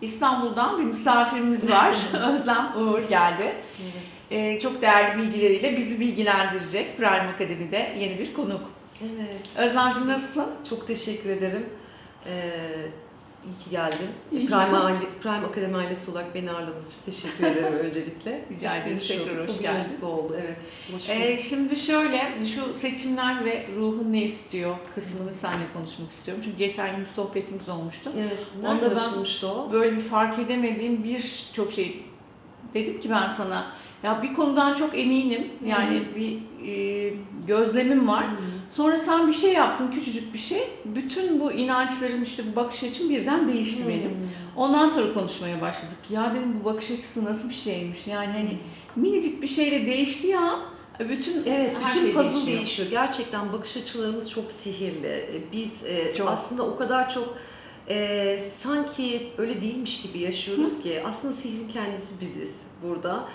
İstanbul'dan bir misafirimiz var. Özlem Uğur geldi. Ee, çok değerli bilgileriyle bizi bilgilendirecek Prime Akademi'de yeni bir konuk. Evet. Özlemciğim nasılsın? Çok teşekkür ederim. Ee, iyi ki. İyi ki Prime, aile, Prime Akademi ailesi olarak beni ağırladığınız için teşekkür ederim öncelikle. Rica ederiz. Hoş Tekrar hoş Bugün geldin. nasip oldu. Evet. Ee, şimdi şöyle, şu seçimler ve ruhun ne istiyor kısmını seninle konuşmak istiyorum. Çünkü geçen gün bir sohbetimiz olmuştu. evet. onda ben- açılmıştı o? Böyle bir fark edemediğim birçok şey dedim ki ben sana ya bir konudan çok eminim yani bir e, gözlemim var. Sonra sen bir şey yaptın küçücük bir şey. Bütün bu inançlarım işte bu bakış açım birden değişti Hmm. benim. Ondan sonra konuşmaya başladık. Ya dedim bu bakış açısı nasıl bir şeymiş? Yani hani minicik bir şeyle değişti ya. Bütün Evet, her bütün şey puzzle değişiyor. değişiyor. Gerçekten bakış açılarımız çok sihirli. Ee, Biz e, Çok. aslında o kadar çok e, sanki öyle değilmiş gibi yaşıyoruz ki aslında sihrin kendisi biziz burada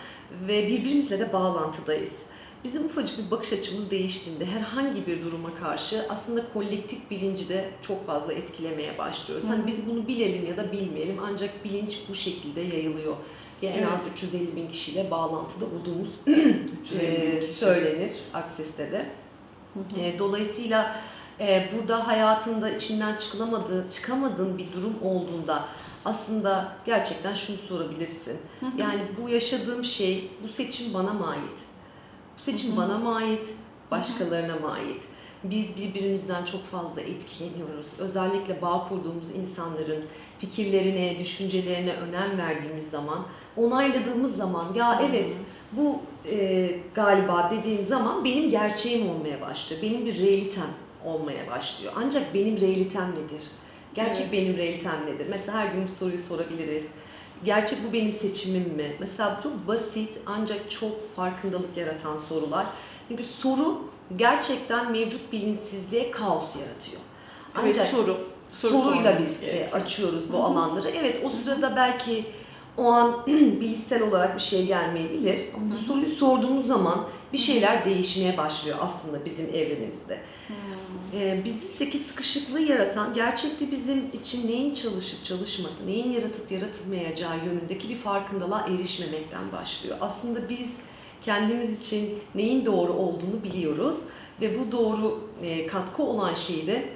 ve birbirimizle de bağlantıdayız. Bizim ufacık bir bakış açımız değiştiğinde herhangi bir duruma karşı aslında kolektif bilinci de çok fazla etkilemeye başlıyoruz. Hani Hı. biz bunu bilelim ya da bilmeyelim ancak bilinç bu şekilde yayılıyor. Ya en Evet. az 350 bin kişiyle bağlantıda olduğumuz 350 bin e, söylenir Akses'te de. Hı hı. E, dolayısıyla e, burada hayatında içinden çıkılamadığı, çıkamadığın bir durum olduğunda aslında gerçekten şunu sorabilirsin. Hı hı. Yani bu yaşadığım şey, bu seçim bana mı ait? Bu seçim Hı hı. bana mı ait? Başkalarına mı ait? Biz birbirimizden çok fazla etkileniyoruz. Özellikle bağ kurduğumuz insanların fikirlerine, düşüncelerine önem verdiğimiz zaman, onayladığımız zaman ya evet bu e, galiba dediğim zaman benim gerçeğim olmaya başlıyor. Benim bir realitem olmaya başlıyor. Ancak benim realitem nedir? Gerçek Evet. benim realitem nedir? Mesela her gün bu soruyu sorabiliriz. Gerçek bu benim seçimim mi? Mesela çok basit ancak çok farkındalık yaratan sorular. Çünkü soru gerçekten mevcut bilinçsizliğe kaos yaratıyor. Evet, Ancak soru. Soru soruyla biz e, gerekiyor. açıyoruz bu Hı hı. alanları. Evet o sırada belki o an bilişsel olarak bir şey gelmeyebilir. Ama bu soruyu sorduğumuz zaman bir şeyler değişmeye başlıyor aslında bizim evrenimizde. Hmm. Ee, bizdeki sıkışıklığı yaratan, gerçekte bizim için neyin çalışıp çalışmadığı, neyin yaratıp yaratılmayacağı yönündeki bir farkındalığa erişmemekten başlıyor. Aslında biz kendimiz için neyin doğru olduğunu biliyoruz ve bu doğru e, katkı olan şeyi de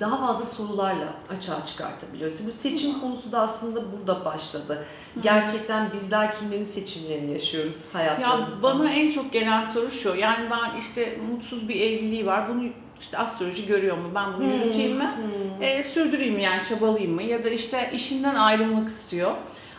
daha fazla sorularla açığa çıkartabiliyoruz. Bu seçim konusu da aslında burada başladı. Gerçekten bizler kimlerin seçimlerini yaşıyoruz Ya hayatlarımızda. bana en çok gelen soru şu. Yani ben işte mutsuz bir evliliği var. Bunu işte astroloji görüyor mu? Ben bunu yürüteyim mi? E, sürdüreyim mi yani çabalayayım mı? Ya da işte işinden ayrılmak istiyor.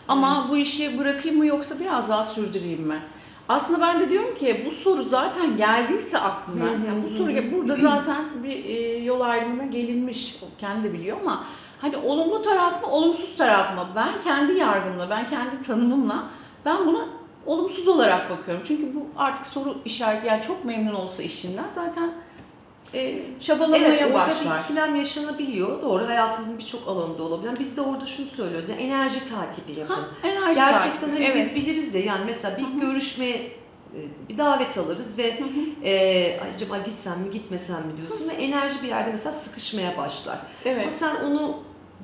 Ama bu işi bırakayım mı yoksa biraz daha sürdüreyim mi? Aslında ben de diyorum ki bu soru zaten geldiyse aklına, yani bu soru burada zaten bir e, yol ayrımına gelinmiş. O kendi de biliyor ama hani olumlu taraf mı, olumsuz taraf mı? Ben kendi yargımla, ben kendi tanımımla ben buna olumsuz olarak bakıyorum. Çünkü bu artık soru işareti yani çok memnun olsa işinden zaten e, çabalamaya Evet, orada başlar. bir ikilem yaşanabiliyor. Doğru, hayatımızın birçok alanında olabilir. Biz de orada şunu söylüyoruz, yani enerji takibi yapın. Ha, enerji Gerçekten takibi, hani evet. biz biliriz ya, yani mesela bir Hı hı. görüşme, e, bir davet alırız ve Hı hı. e, acaba gitsem mi gitmesem mi diyorsun ve enerji bir yerde mesela sıkışmaya başlar. Ama Evet. sen onu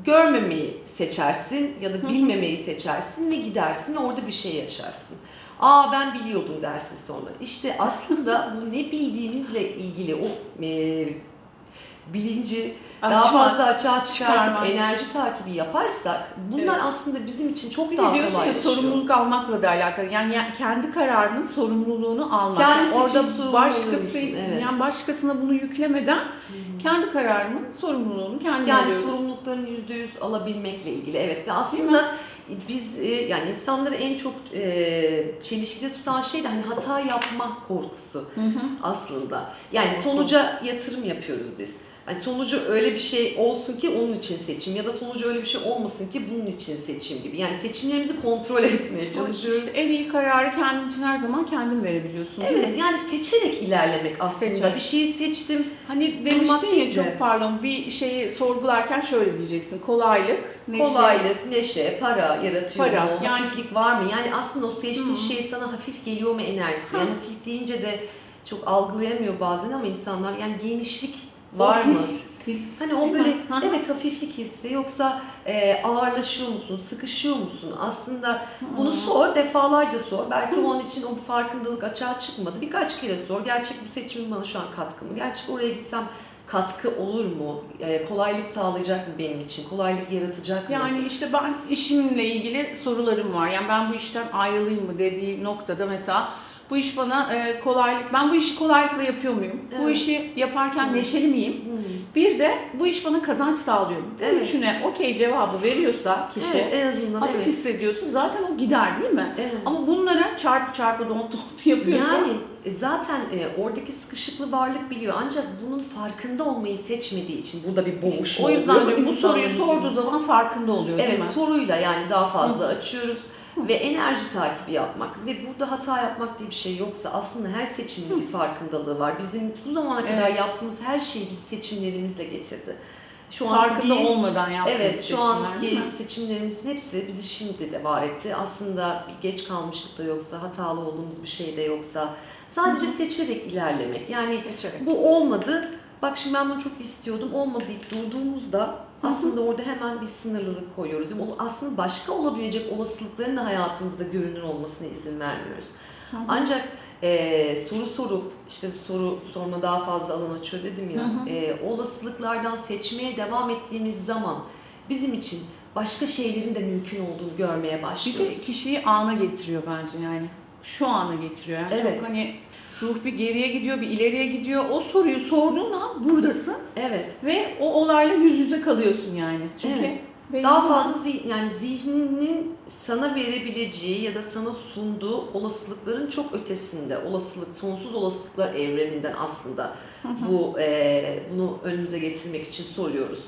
görmemeyi seçersin ya Hı da hı. bilmemeyi seçersin ve gidersin ve orada bir şey yaşarsın. Aa ben biliyordum dersin sonra. İşte aslında bu ne bildiğimizle ilgili o e, bilinci daha Açma. fazla açığa çıkartıp çıkarmak. enerji takibi yaparsak bunlar Evet. aslında bizim için çok Bir daha kolaylaşıyor. sorumluluk almakla da alakalı. Yani ya- kendi kararının sorumluluğunu almak. Kendisi Yani için orada sorumlu başkası evet. yani başkasına bunu yüklemeden kendi kararının sorumluluğunu kendi Yani alıyor. sorumluluklarını yüzde yüz alabilmekle ilgili evet ve aslında biz e, yani insanları en çok e, çelişkide tutan şey de hani hata yapma korkusu Hı hı. aslında. Yani sonuca yatırım yapıyoruz biz. Hani sonucu öyle bir şey olsun ki onun için seçim ya da sonucu öyle bir şey olmasın ki bunun için seçim gibi. Yani seçimlerimizi kontrol etmeye çalışıyoruz. İşte en iyi kararı kendin için her zaman kendin verebiliyorsun. Evet yani seçerek ilerlemek aslında. Seçerek. Bir şeyi seçtim. Hani demiştin ya de. çok pardon bir şeyi sorgularken şöyle diyeceksin. Kolaylık, neşe. Kolaylık, neşe, para yaratıyor Para, mu? yani- Hafiflik var mı? Yani aslında o seçtiğin şey sana hafif geliyor mu enerjisi? Hı. Yani hafif deyince de çok algılayamıyor bazen ama insanlar yani genişlik O var mı? his, His. Hani o böyle evet hafiflik hissi yoksa e, ağırlaşıyor musun, sıkışıyor musun? Aslında bunu Hı. sor, defalarca sor. Belki onun için o farkındalık açığa çıkmadı. Birkaç kere sor. Gerçek bu seçimin bana şu an katkı mı? Gerçek oraya gitsem katkı olur mu? E, kolaylık sağlayacak mı benim için? Kolaylık yaratacak mı? Yani işte ben işimle ilgili sorularım var. Yani ben bu işten ayrılayım mı dediği noktada mesela bu iş bana e, kolaylık, ben bu işi kolaylıkla yapıyor muyum? Bu Evet. işi yaparken Hı. neşeli miyim? Hmm. Bir de bu iş bana kazanç sağlıyor mu? Bu Evet. üçüne okey cevabı veriyorsa kişi, Evet, en azından hafif evet. hissediyorsun zaten o gider değil mi? Evet. Ama bunlara çarpı çarpı don't don't yapıyorsa Yani e, zaten e, oradaki sıkışıklı varlık biliyor ancak bunun farkında olmayı seçmediği için burada bir boğuşma o yüzden oluyor bu soruyu için. sorduğu zaman farkında oluyor değil Evet mi? soruyla yani daha fazla açıyoruz ve enerji takibi yapmak ve burada hata yapmak diye bir şey yoksa aslında her seçimin bir farkındalığı var. Bizim bu zamana kadar Evet. yaptığımız her şeyi biz seçimlerimizle getirdi. Şu Farkında biz- olmadan yaptığımız Evet, şu anki mi? seçimlerimizin hepsi bizi şimdi de var etti. Aslında geç kalmışlık da yoksa, hatalı olduğumuz bir şey de yoksa sadece seçerek ilerlemek. Yani Seçerek. bu olmadı, bak şimdi ben bunu çok istiyordum, olmadı deyip durduğumuzda aslında orada hemen bir sınırlılık koyuyoruz. Aslında başka olabilecek olasılıkların da hayatımızda görünür olmasına izin vermiyoruz. Hı hı. Ancak e, soru sorup, işte soru sorma daha fazla alan açıyor dedim ya, Hı hı. e, olasılıklardan seçmeye devam ettiğimiz zaman bizim için başka şeylerin de mümkün olduğunu görmeye Bir başlıyoruz. de kişiyi ana getiriyor bence yani. Şu ana getiriyor. Yani Evet. çok hani ruh bir geriye gidiyor, bir ileriye gidiyor. O soruyu sorduğun an buradasın Evet. ve o olayla yüz yüze kalıyorsun yani. Çünkü Evet. benim Daha fazla zih- yani zihninin sana verebileceği ya da sana sunduğu olasılıkların çok ötesinde, olasılık, sonsuz olasılıklar evreninden aslında bu e, bunu önümüze getirmek için soruyoruz.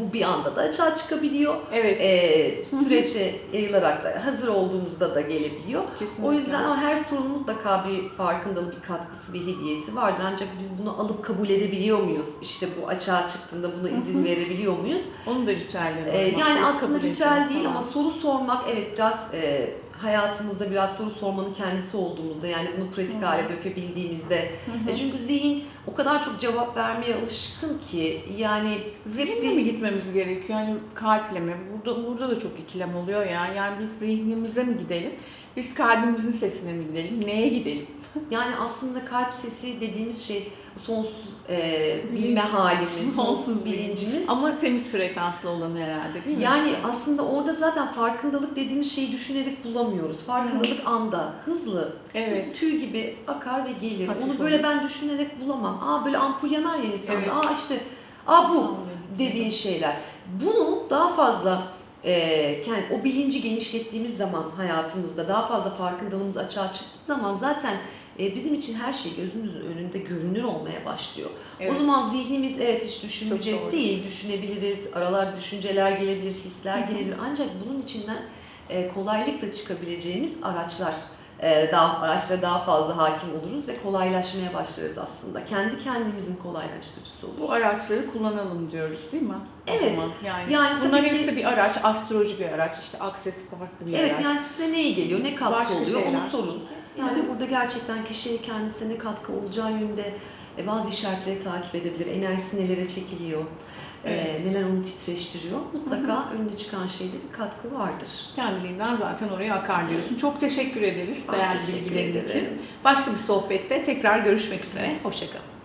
Bu bir anda da açığa çıkabiliyor. Evet. E, sürece yayılarak da hazır olduğumuzda da gelebiliyor. kesinlikle. O yüzden ama her sorunun mutlaka bir farkındalığı, bir katkısı, bir hediyesi vardır. Ancak biz bunu alıp kabul edebiliyor muyuz? İşte bu açığa çıktığında buna izin verebiliyor muyuz? onun da ritüelleri var. Ee, yani aslında ritüel değil falan. ama soru sormak evet biraz e, hayatımızda biraz soru sormanın kendisi olduğumuzda yani bunu pratik Hı. hale dökebildiğimizde Hı hı. e, çünkü zihin o kadar çok cevap vermeye alışkın ki yani Zihinle mi gitmemiz gerekiyor? Yani kalple mi? Burada, burada da çok ikilem oluyor ya. Yani biz zihnimize mi gidelim? Biz kalbimizin sesine mi gidelim? Neye gidelim? yani aslında kalp sesi dediğimiz şey sonsuz e, bilme Bilinç. halimiz, Sonsuz bilincimiz. Ama temiz frekanslı olanı herhalde değil mi? Yani İşte. aslında orada zaten farkındalık dediğimiz şeyi düşünerek bulamıyoruz. Farkındalık anda, hızlı, Evet. Biz tüy gibi akar ve gelir. Hafif Onu böyle olur. ben düşünerek bulamam. Aa böyle ampul yanar ya insanda. Evet. Aa işte aa bu dediğin şeyler. Bunu daha fazla e, yani o bilinci genişlettiğimiz zaman hayatımızda daha fazla farkındalığımız açığa çıktığı zaman zaten e, bizim için her şey gözümüzün önünde görünür olmaya başlıyor. Evet. O zaman zihnimiz evet hiç düşüneceğiz doğru. değil, düşünebiliriz. Aralar düşünceler gelebilir, hisler Hı hı. gelebilir. Ancak bunun içinden e, kolaylıkla çıkabileceğimiz araçlar daha araçlara daha fazla hakim oluruz ve kolaylaşmaya başlarız aslında. Kendi kendimizin kolaylaştırıcısı oluruz. Bu araçları kullanalım diyoruz değil mi? Evet. Yani, Yani bunlar tabii ki- bir araç, astroloji bir araç, işte akses farklı bir Evet araç. yani size ne iyi geliyor, ne katkı Başka oluyor şeyler. onu sorun. Yani burada gerçekten kişinin kendisine ne katkı olacağı yönünde e, bazı işaretleri takip edebilir. Enerjisi nelere çekiliyor, e, Evet. neler onu titreştiriyor. Mutlaka önüne çıkan şeyde bir katkı vardır. Kendiliğinden zaten oraya akar diyorsun. Çok teşekkür ederiz Ben değerli bilgilerin için. Başka bir sohbette tekrar görüşmek üzere. Hoşçakalın.